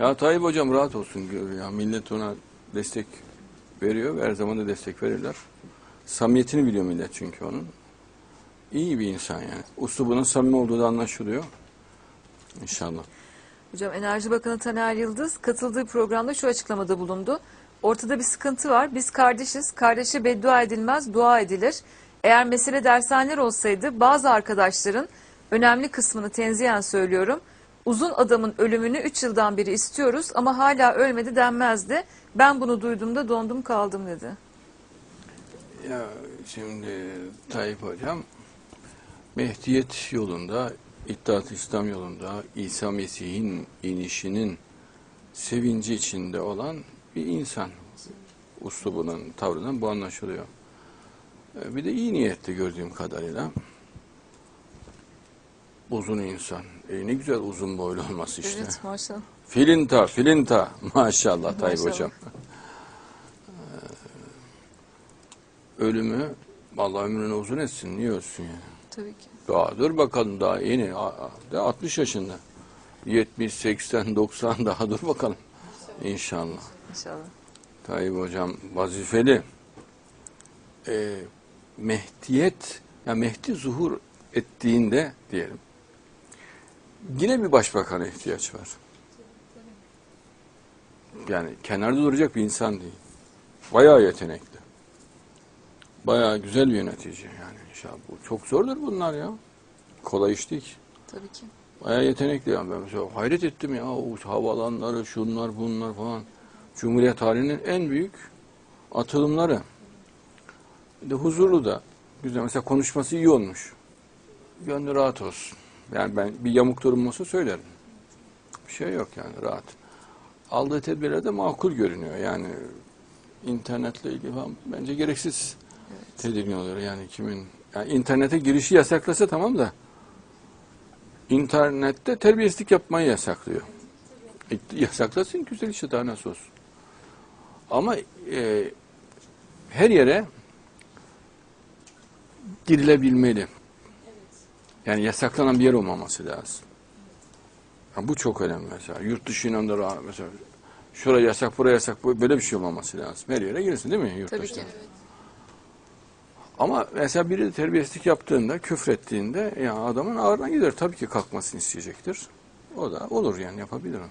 Ya Tayyip hocam rahat olsun ya. Millet ona destek veriyor ve her zaman da destek verirler. Samimiyetini biliyor millet çünkü onun. İyi bir insan yani. Uslubunun samimi olduğu da anlaşılıyor. İnşallah. Hocam Enerji Bakanı Taner Yıldız katıldığı programda şu açıklamada bulundu. Ortada bir sıkıntı var. Biz kardeşiz. Kardeşe beddua edilmez, dua edilir. Eğer mesele dershaneler olsaydı bazı arkadaşların önemli kısmını tenzihen söylüyorum. Uzun adamın ölümünü 3 yıldan beri istiyoruz ama hala ölmedi denmezdi. Ben bunu duyduğumda dondum kaldım dedi. Ya şimdi Tayyip hocam Mehdiyet yolunda, İttihat İslam yolunda İsa Mesih'in inişinin sevinci içinde olan bir insan. Uslubunun, tavrından bu anlaşılıyor. E, Bir de iyi niyetli gördüğüm kadarıyla. Uzun insan. E ne güzel uzun boylu olması işte. Evet maşallah. Filinta, filinta. Maşallah Tayyip Maşallah. hocam. Ee, Ölümü, Allah ömrünü uzun etsin. Niye ölsün yani? Tabii ki. Daha dur bakalım daha yeni. a- a- de 60 yaşında. 70, 80, 90 daha dur bakalım. İnşallah. İnşallah. Tayyip hocam vazifeli. Ee, Mehdiyet, ya Mehdi zuhur ettiğinde diyelim. Yine bir başbakana ihtiyaç var. Yani kenarda duracak bir insan değil. Bayağı yetenekli. Bayağı güzel bir yönetici yani inşallah. Bu çok zordur bunlar ya. Kolay iş değil ki. Tabii ki. Bayağı yetenekli yani. Ben mesela hayret ettim ya. O havalanları, şunlar, bunlar falan. Cumhuriyet tarihinin en büyük atılımları. Bir de huzurlu da. Güzel. Mesela konuşması iyi olmuş. Gönlü rahat olsun. Yani ben bir yamuk durum olsa söylerim. Bir şey yok yani rahat. Aldığı tedbirler de makul görünüyor. Yani internetle ilgili falan bence gereksiz tedirgin oluyor. Yani kimin yani internete girişi yasaklasa tamam da internette terbiyesizlik yapmayı yasaklıyor. E, yasaklasın güzel işte daha nasıl olsun. Ama e, her yere girilebilmeli. Yani yasaklanan bir yer olmaması lazım. Ya bu çok önemli mesela. Yurt da rahat- mesela şuraya yasak, buraya yasak, böyle bir şey olmaması lazım. Her yere girsin değil mi yurt Tabii dışına? ki. Ama mesela biri de terbiyesizlik yaptığında, küfrettiğinde ya adamın ağırdan gider. Tabii ki kalkmasını isteyecektir. O da olur yani yapabilir onu.